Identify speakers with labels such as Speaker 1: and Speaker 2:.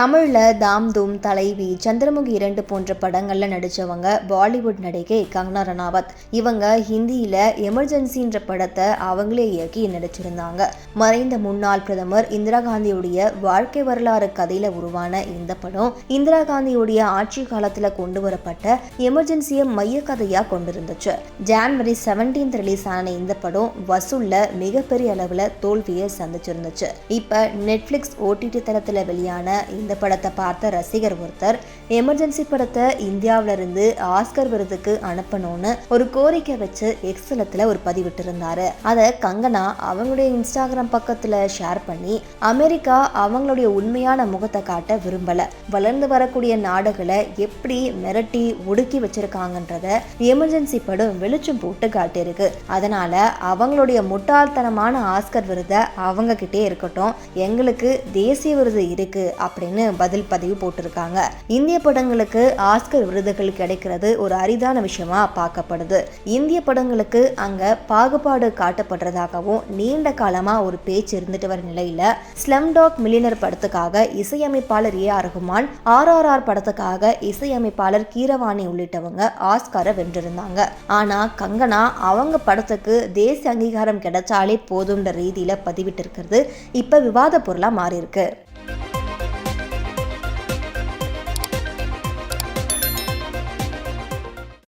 Speaker 1: தமிழில் தாம் தூம் தலைவி சந்திரமுகி இரண்டு போன்ற படங்களில் நடித்தவங்க பாலிவுட் நடிகை கங்கனா ரணாவத். இவங்க ஹிந்தியில் எமர்ஜென்சின்ற படத்தை அவங்களே இயக்கி நடிச்சிருந்தாங்க. மறைந்த முன்னாள் பிரதமர் இந்திரா காந்தியுடைய வாழ்க்கை வரலாறு கதையில் உருவான இந்த படம் இந்திரா காந்தியுடைய ஆட்சி காலத்தில் கொண்டு வரப்பட்ட எமர்ஜென்சியை மைய கதையா கொண்டிருந்துச்சு. ஜான்வரி செவன்டீன்த் ரிலீஸ் ஆன இந்த படம் வசூலில் மிகப்பெரிய அளவில் தோல்வியை சந்திச்சிருந்துச்சு. இப்போ நெட்ஃப்ளிக்ஸ் ஓடிடி தளத்தில் வெளியான இந்த படத்தை பார்த்த ரசிகர் ஒருத்தர் எமர்ஜென்சி படத்தை இந்தியாவிலிருந்து ஆஸ்கர் விருதுக்கு அனுப்பணும்னு ஒரு கோரிக்கை வச்சு எக்ஸலத்தில் ஒரு பதிவிட்டிருந்தாரு. அதை கங்கனா அவங்களுடைய இன்ஸ்டாகிராம் பக்கத்தில் ஷேர் பண்ணி அமெரிக்கா அவங்களுடைய உண்மையான முகத்தை காட்ட விரும்பல. வளர்ந்து வரக்கூடிய நாடுகளை எப்படி மிரட்டி ஒடுக்கி வச்சிருக்காங்கன்றத எமர்ஜென்சி படம் வெளிச்சம் போட்டு காட்டியிருக்கு. அதனால அவங்களுடைய முட்டாள்தனமான ஆஸ்கர் விருதை அவங்க கிட்டே இருக்கட்டும். எங்களுக்கு தேசிய விருது இருக்கு அப்படின்னு பதில் பதிவு போட்டிருக்காங்க. இந்திய படங்களுக்கு ஆஸ்கர் விருதுகள் கிடைக்கிறது ஒரு அரிதான விஷயமா பார்க்கப்படுது. இந்திய படங்களுக்கு அங்க பாகுபாடு காட்டப்படுறதாகவும் நீண்ட காலமா ஒரு பேச்சு இருந்துட்டு வர நிலையில ஸ்லம் டாக் மில்லினர் படத்துக்காக இசையமைப்பாளர் A R Rahman R R R படத்துக்காக இசையமைப்பாளர் கீரவாணி உள்ளிட்டவங்க ஆஸ்காரை வென்றிருந்தாங்க. ஆனா கங்கனா அவங்க படத்துக்கு தேசிய அங்கீகாரம் கிடைச்சாலே போதும்ன்ற ரீதியில பதிவிட்டிருக்கிறது. இப்ப விவாத பொருளா மாறி இருக்கு